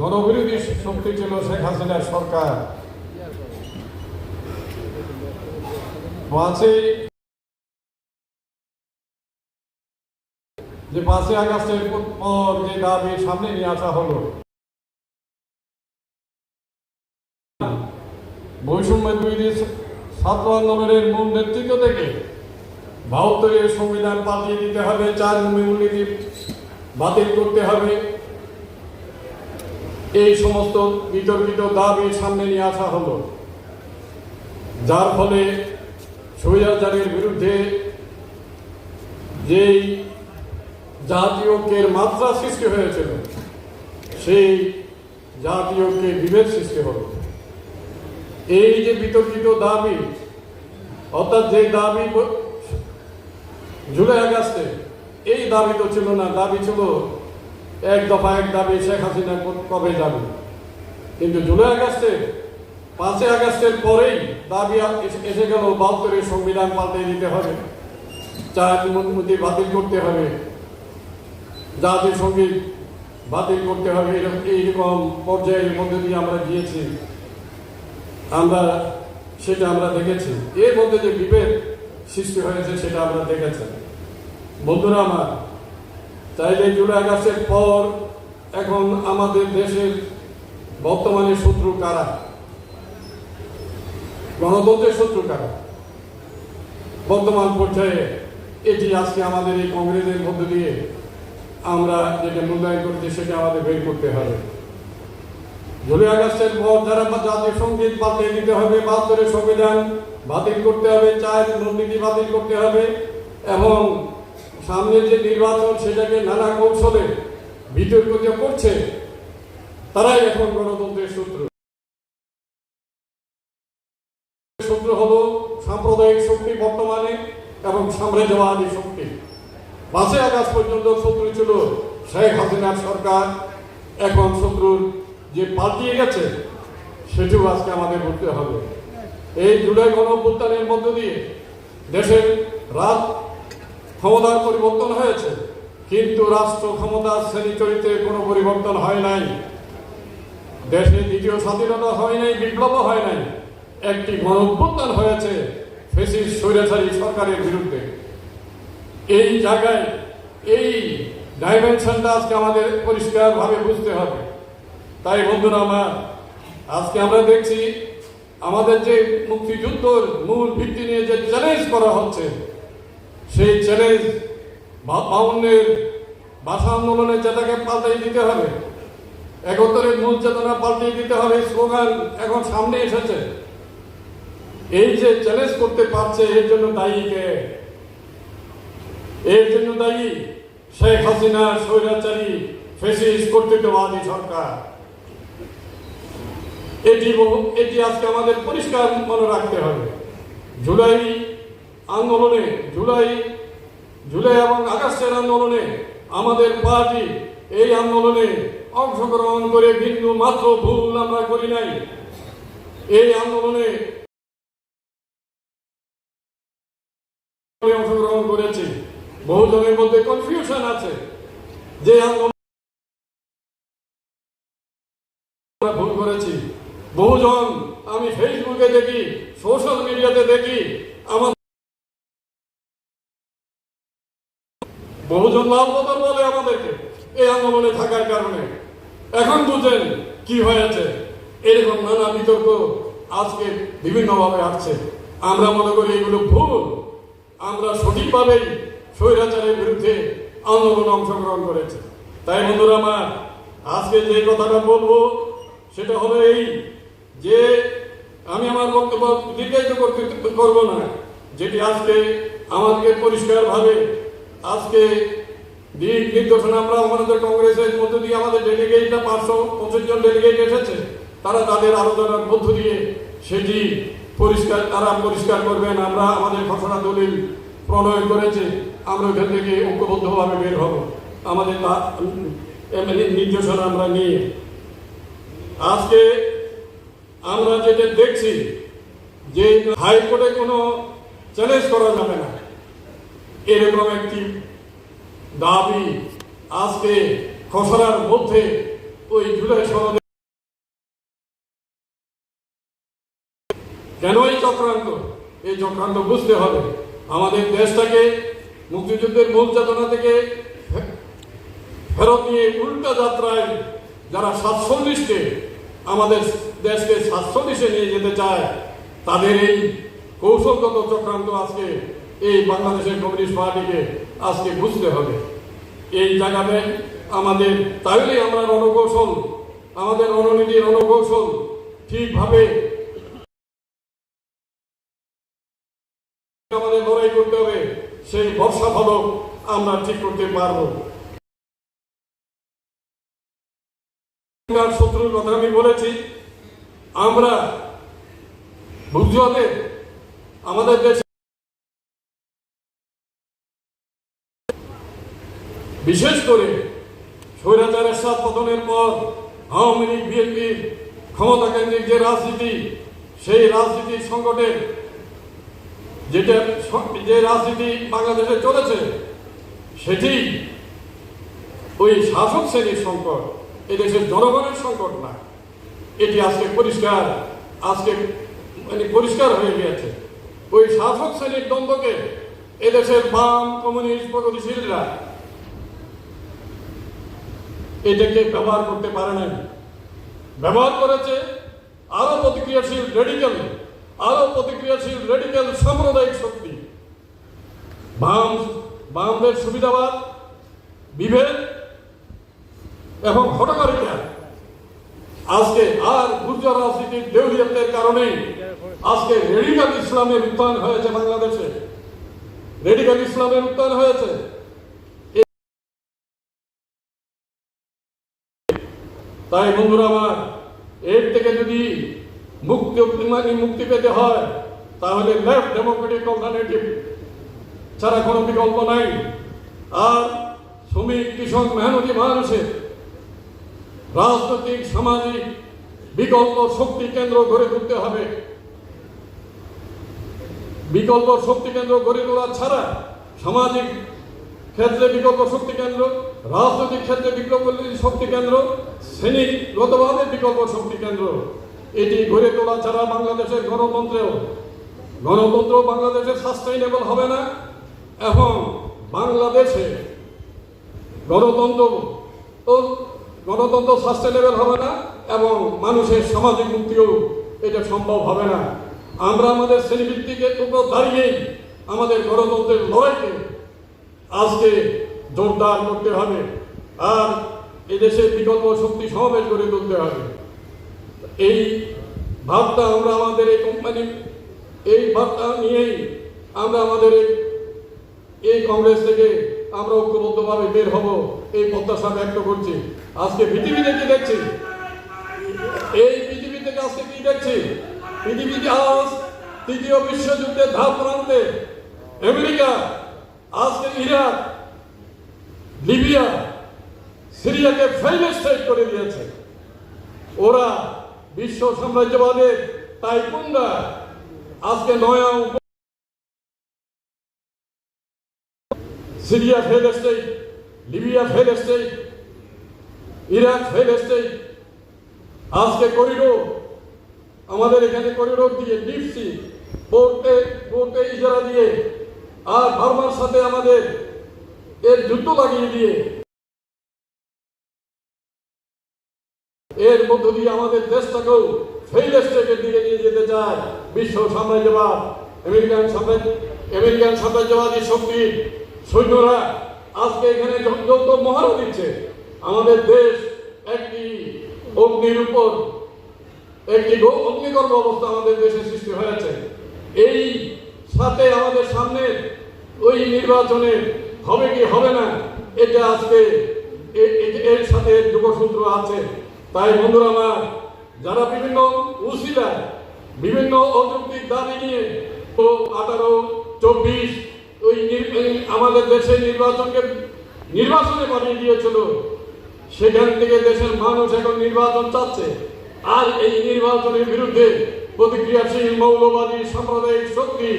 গণবিরোধী শক্তি ছিল শেখ হাসিনার সরকার। যে পাঁচই আগস্টের পর যে দাবি সামনে নিয়ে আসা হলো বৈষম্য বিরোধী ছাত্র আন্দোলনের মূল নেতৃত্ব থেকে বাহাত্তরের সংবিধান পাল্টিয়ে দিতে হবে, চার মূলনীতি বাতিল করতে হবে। এই সমস্ত বিতর্কিত দাবি সামনে নিয়ে আসা হলো। যার ফলে স্বৈরাচারের বিরুদ্ধে যেই জাতীয় মাত্রা সৃষ্টি হয়েছিল, সেই জাতীয় ঐক্যের বিভেদ সৃষ্টি হলো। এই যে বিতর্কিত দাবি, অর্থাৎ যে দাবি জুলাই আগস্টে, এই দাবি তো ছিল না, দাবি ছিল এক দফা এক দাবি শেখ হাসিনা কবে যাবে? কিন্তু জুলাই আগস্টে, পাঁচই আগস্টের পরেই দাবি এসে- গেল, বাহাত্তরের সংবিধান পাল্টে দিতে হবে। চার মন্ত্রী বাতিল করতে হবে জাতীয় সংগীত বাতিল করতে হবে এইরকম পর্যায়ের মধ্যে দিয়ে আমরা গিয়েছি। আমরা সেটা আমরা দেখেছি। এর মধ্যে যে বিভেদ সৃষ্টি হয়েছে, সেটা আমরা দেখেছি। বন্ধুরা আমার চাইলে জুলাই আগস্টের পর এখন আমাদের দেশের বর্তমানে শত্রু কারা? গণতন্ত্রের শত্রু কারা? বর্তমান পর্যায়ে এটি আজকে আমাদের এই কংগ্রেসের মধ্য দিয়ে আমরা যেটা মূল্যায়ন করেছি সেটা আমাদের বের করতে হবে। জুলাই আগস্টের পর যারা জাতীয় সংগীত বাতিল দিতে হবে, বাহাত্তরের সংবিধান বাতিল করতে হবে চার মূলনীতি বাতিল করতে হবে এবং সামনের যে নির্বাচন সেটাকে নানা কৌশলে বিতর্কিত করছে, তারাই এখন গণতন্ত্রের শত্রু। শত্রু হলো সাম্প্রদায়িক শক্তি বর্তমানে এবং সাম্রাজ্যবাদী শক্তি। পাঁচই আগস্ট পর্যন্ত শত্রু ছিল শেখ হাসিনার সরকার। এখন শত্রুর যে পাল্টিয়ে গেছে, সেটিও আজকে আমাদের করতে হবে। এই জুলাই গণ মধ্য দিয়ে দেশের রাত ক্ষমতার পরিবর্তন হয়েছে, কিন্তু রাষ্ট্র ক্ষমতার শ্রেণি চরিত্রে কোনো পরিবর্তন হয় নাই। দেশে দ্বিতীয় স্বাধীনতা হয় নাই বিপ্লব হয় নাই। একটি গণ হয়েছে ফেসিস স্বৈরাচারী সরকারের বিরুদ্ধে। এই জায়গায় এই ডাইমেনশনটা আজকে আমাদের পরিষ্কারভাবে বুঝতে হবে। তাই বন্ধুরা, আমার আজকে আমরা দেখছি, আমাদের যে মুক্তিযুদ্ধর মূল ভিত্তি নিয়ে যে চ্যালেঞ্জ করা হচ্ছে সেই চ্যালেঞ্জ বাউন্নের ভাষা আন্দোলনে চেতাকে পাল্টাই দিতে হবে একত্তরের মূল চেতনা পাল্টিয়ে দিতে হবে স্লোগান এখন সামনে এসেছে। এই যে চ্যালেঞ্জ করতে পারছে, এর জন্য দায়ী কে? এর জন্য দায়ী শেখ হাসিনা, স্বৈরাচারী ফেসিস কর্তৃত্ববাদী সরকার। এটি এটি আজকে আমাদের পরিষ্কার মনে রাখতে হবে। জুলাই আন্দোলনে জুলাই জুলাই এবং আগস্টের আন্দোলনে আমাদের পার্টি এই আন্দোলনে অংশগ্রহণ করে বিন্দু মাত্র ভুল আমরা করি নাই। এই আন্দোলনে অংশগ্রহণ করেছি। বহুজনের মধ্যে কনফিউশন আছে। যে আন্দোলন ভুল করেছি। বহুজন আমি ফেসবুকে দেখি সোশ্যাল মিডিয়াতে দেখি, আমার বহুজন বদল বলে আমাদেরকে এই আন্দোলনে থাকার কারণে। এখন বুঝেন কি হয়েছে। এরকম নানা বিতর্ক আজকে বিভিন্নভাবে আসছে। আমরা মনে করি এগুলো ভুল। আমরা সঠিকভাবেই স্বৈরাচারের বিরুদ্ধে আন্দোলনে অংশগ্রহণ করেছি। তাই বন্ধুরা আমার, আজকে যে কথাটা বলব, সেটা হলো এই যে আমি আমার বক্তব্য দীর্ঘায়িত করতে করব না, যেটি আজকে আমাদেরকে পরিষ্কারভাবে আজকে দিক নির্দেশনা আমরা আমাদের কংগ্রেসের মধ্য দিয়ে আমাদের ডেলিগেটটা পাঁচশো পঁচিশ জন ডেলিগেট এসেছে। তারা তাদের আলোচনার মধ্য দিয়ে সেটি পরিষ্কার, তারা পরিষ্কার করবেন। আমরা আমাদের ঘোষণা দলিল প্রণয়ন করেছে। আমরা ওখান থেকে ঐক্যবদ্ধভাবে বের হব। আমাদের নির্দেশনা আমরা নিয়ে। আজকে আমরা যেটা দেখছি যে হাইকোর্টে কোনো চ্যালেঞ্জ করা যাবে না। এরকম একটি দাবি আজকে খসড়ার মধ্যে ওই জুলাই সনদে কেন এই চক্রান্ত? এই চক্রান্ত বুঝতে হবে। আমাদের দেশটাকে মুক্তিযুদ্ধের মূল চেতনা থেকে ফেরত নিয়ে উল্টা যাত্রায় যারা সাতচল্লিশকে আমাদের দেশকে সাতচল্লিশে নিয়ে যেতে চায়, তাদের এই কৌশলগত চক্রান্ত আজকে এই বাংলাদেশের কমিউনিস্ট পার্টিকে আজকে বুঝতে হবে। এই জায়গাতে আমাদের, তাহলে আমরা রণকৌশল, আমাদের রণনীতি রণকৌশল ঠিকভাবে আমাদের লড়াই করতে হবে, সেই ভরসা ফলক আমরা ঠিক করতে পারব। শত্রুর কথা আমি বলেছি, আমরা বুঝতে আমাদের দেশে বিশেষ করে স্বৈরাচারের সাত পতনের পর আওয়ামী লীগ বিএনপির ক্ষমতা কেন্দ্রিক যে রাজনীতি, সেই রাজনীতির সংকটের যেটা যে রাজনীতি বাংলাদেশে চলেছে, সেটি ওই শাসক শ্রেণির সংকট, এদেশের জনগণের সংকট না। এটি আজকে পরিষ্কার, আজকে মানে পরিষ্কার হয়ে গিয়েছে। ওই শাসক শ্রেণির দ্বন্দ্বকে এদেশের বাম কমিউনিস্ট প্রগতিশীলরা এটাকে ব্যবহার করতে পারে নাই। ব্যবহার করেছে আরও প্রতিক্রিয়াশীল রেডিক্যাল আরও প্রতিক্রিয়াশীল রেডিক্যাল সাম্প্রদায়িক শক্তি। বাম, বামদের সুবিধাবাদ, বিভেদ এবং হটকারিতা আজকে আর গুর্জর রাজনীতির দেউলিয়াতের কারণে আজকে রেডিক্যাল ইসলামের উত্থান হয়েছে বাংলাদেশে। রেডিক্যাল ইসলামের উত্থান হয়েছে। তাই বন্ধুরা আমার, এর থেকে যদি মুক্তি মানে মুক্তি পেতে হয়, তাহলে লেফট ডেমোক্রেটিক অল্টারনেটিভ ছাড়া কোনো বিকল্প নাই। আর শ্রমিক, কৃষক, মেহনতি মানুষের রাজনৈতিক, সামাজিক বিকল্প শক্তি কেন্দ্র গড়ে তুলতে হবে। বিকল্প শক্তি কেন্দ্র গড়ে তোলা ছাড়া সামাজিক ক্ষেত্রে বিকল্প শক্তি কেন্দ্র, রাজনৈতিক ক্ষেত্রে বিকল্প শক্তি কেন্দ্র, শ্রেণীগতভাবে বিকল্প শক্তি কেন্দ্র। এটি গড়ে তোলা ছাড়া বাংলাদেশের গণতন্ত্রেও। গণতন্ত্র বাংলাদেশের সাস্টেইনেবল হবে না। এবং বাংলাদেশে গণতন্ত্র গণতন্ত্র সাস্টেনেবল হবে না এবং মানুষের সামাজিক মুক্তিও এটা সম্ভব হবে না। আমরা আমাদের শ্রেণীভিত্তিকের উপর দাঁড়িয়েই আমাদের গণতন্ত্রের লড়াইকে আজকে জোরদার করতে হবে, আর এদেশে বিকল্প শক্তি সমাবেশ করে তুলতে হবে। এই ভাবটা আমরা আমাদের এই কোম্পানি এই ভাবটা নিয়েই আমরা আমাদের এই কংগ্রেস থেকে আমরা ঐক্যবদ্ধভাবে বের হব, এই প্রত্যাশা ব্যক্ত করছি। আজকে পৃথিবীতে কি দেখছি? এই পৃথিবী থেকে আজকে কি দেখছি? পৃথিবীতে আজ তৃতীয় বিশ্বযুদ্ধের ধাপ প্রান্তে আমেরিকা আজকে ইরাক, লিবিয়া, সিরিয়াকে ফেল স্টেট করে দিয়েছে। ওরা বিশ্ব সাম্রাজ্যবাদের টাইকুন্ডা আজকে নয়া Syria fail state Libya fail state Iraq fail state আজকে করিডোর, আমাদের এখানে করিডোর দিয়ে ডিপসি পোর্টে পোর্টে ইজারা দিয়ে আর বার্মার সাথে আমাদের এর যুদ্ধ লাগিয়ে দিয়ে, এর মধ্য দিয়ে আমাদের দেশটাকেও ফেইল স্টেটের দিকে নিয়ে যেতে চায় বিশ্ব সাম্রাজ্যবাদ। আমেরিকান সাম্রাজ্য, আমেরিকান সাম্রাজ্যবাদী শক্তি সৈন্যরা আজকে এখানে যৌথ মহারা দিচ্ছে, আমাদের দেশ একটি অগ্নির উপর, একটি অগ্নিকর্ম অবস্থা আমাদের দেশে সৃষ্টি হয়েছে এই সাথে আমাদের সামনে ওই নির্বাচনে হবে কি হবে না, এটা আজকে এর সাথে যোগসূত্র আছে। তাই বন্ধুরা আমার, যারা বিভিন্ন উশিলায় বিভিন্ন অযৌক্তিক দাবি নিয়ে তো আঠারো, চব্বিশ, ওই আমাদের দেশে নির্বাচনকে নির্বাচনে বানিয়ে দিয়েছিল, সেখান থেকে দেশের মানুষ এখন নির্বাচন চাচ্ছে। আর এই নির্বাচনের বিরুদ্ধে প্রতিক্রিয়াশীল, মৌলবাদী, সাম্প্রদায়িক শক্তি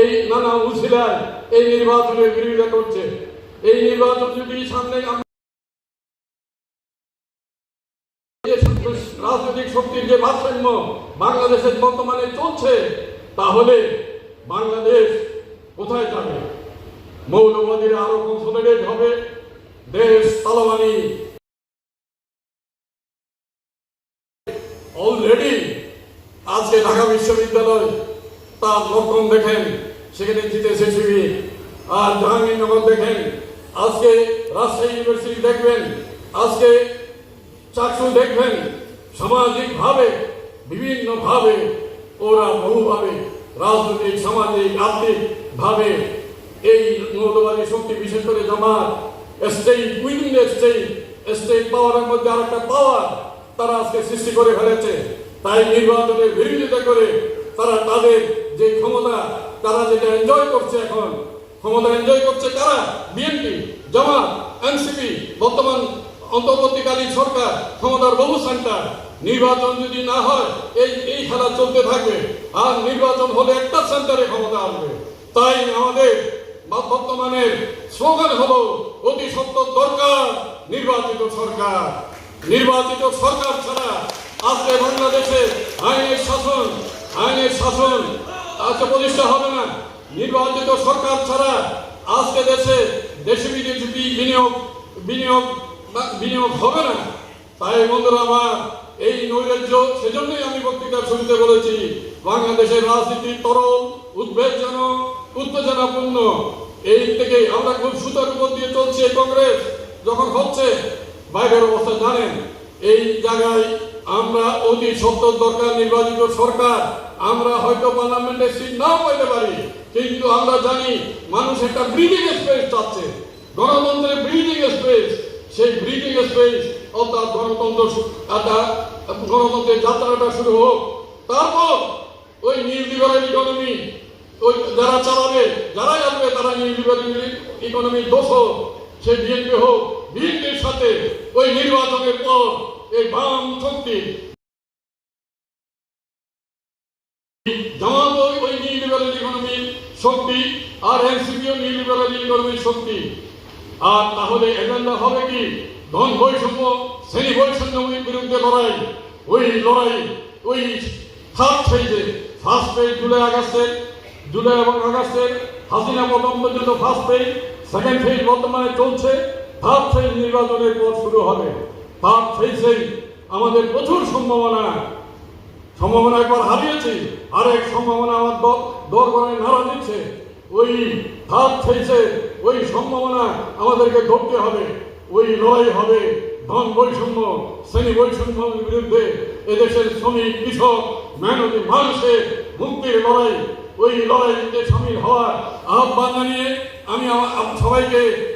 এই নানা উশিলায় এই নির্বাচনের বিরোধিতা করছে। এই নির্বাচন যদি সামনে রাজনৈতিক শক্তির যে ভারসাম্য বাংলাদেশের বর্তমানে চলছে, তাহলে বাংলাদেশ কোথায় যাবে? মৌলবাদীরা আরও কনসোলিডেট হবে। দেশ তালাবানি। অলরেডি আজকে ঢাকা বিশ্ববিদ্যালয় তার লক্ষণ দেখেন, সেখানে জিতেছে শিবির আর জাহাঙ্গীরনগর দেখেন, আজকে রাজশাহী ইউনিভার্সিটি দেখবেন, আজকে চাকসু দেখবেন। সামাজিক ভাবে বিভিন্ন ভাবে ওরা বহুভাবে, রাজনৈতিক, সামাজিক আর্থিক ভাবে এই মৌলবাদী শক্তি, বিশেষ করে Jamaat state within state state পাওয়ারের মধ্যে আরেকটা পাওয়ার তারা আজকে সৃষ্টি করে ফেলেছে। তাই নির্বাচনের বিরোধিতা করে তারা তাদের যে ক্ষমতা তারা যেটা এনজয় করছে এখন, ক্ষমতা এনজয় করছে কারা? বিএনপি জামাত এনসিপি বর্তমান অন্তর্বর্তীকালীন সরকার, ক্ষমতার বহু সেন্টার নির্বাচন যদি না হয়, এই এই খেলা চলতে থাকবে। আর নির্বাচন হলে একটা সেন্টারে ক্ষমতা আসবে। তাই আমাদের বর্তমানের স্লোগান হলো অতি সত্য দরকার নির্বাচিত সরকার। নির্বাচিত সরকার ছাড়া আজকে বাংলাদেশে আইনের শাসন আইনের শাসন আজকে প্রতিষ্ঠা হবে না। নির্বাচিত সরকার ছাড়া আজকে দেশে দেশে বিদেশি বিনিয়োগ বিনিয়োগ বিনিয়োগ হবে না। তাই বন্ধুরা, আমার এই নৈরাজ্য, সেজন্যই আমি বক্তৃতার শুরুতে বলেছি, বাংলাদেশের রাজনীতি তরল, উদ্বেগজনক, উত্তেজনাপূর্ণ। এই থেকে আমরা খুব সুতার উপর দিয়ে চলছে কংগ্রেস। যখন হচ্ছে, বাইরের অবস্থা জানেন, এই জায়গায় আমরা অতি সত্তর দরকার নির্বাচিত সরকার। আমরা হয়তো পার্লামেন্টে সিট নাও পাইতে পারি, কিন্তু আমরা জানি মানুষ একটা ব্রিদিং স্পেস চাচ্ছে। গণতন্ত্রের ব্রিদিং স্পেস সেই ব্রিদিং স্পেস অর্থাৎ গণতন্ত্র গণতন্ত্রের যাত্রাটা শুরু হোক। তারপর ওই নিউলিবারাল ইকোনমি ওই যারা চালাবে, যারাই আসবে তারা নিউ লিবারেল ইকোনমির দোষ হোক সে বিএনপি হোক বিএনপির সাথে ওই নির্বাচনের পর এই বাম শক্তি জামাত ওই ওই নিউ লিবারেল ইকোনমির শক্তি, আর এনসিপিও নিউ লিবারেল ইকোনমির শক্তি। আর তাহলে এজেন্ডা হবে কি? ধন বৈষম্য, শ্রেণি বৈষম্যের বিরুদ্ধে লড়াই। ওই লড়াই, ওই থার্ড ফেজে ফার্স্ট ফেজ জুলাই আগস্টে, জুলাই এবং আগস্টের হাসিনা প্রথম পর্যন্ত ফার্স্ট ফেজ সেকেন্ড ফেজ বর্তমানে চলছে থার্ড ফেজ নির্বাচনের পর শুরু হবে। থার্ড ফেজেই আমাদের প্রচুর সম্ভাবনা। সম্ভাবনা একবার হারিয়েছি, আরেক সম্ভাবনা আমার দরবারে নাড়া দিচ্ছে। ওই হাত ফেসে ওই সম্ভাবনা আমাদেরকে ধরতে হবে। ওই লড়াই হবে ধন বৈষম্য, শ্রেণি বৈষম্যের বিরুদ্ধে। এদেশের শ্রমিক, কৃষক, মেহনতি মানুষের মুক্তির লড়াই। ওই লড়াইতে সামিল হওয়ার আহ্বান জানিয়ে আমা- সবাইকে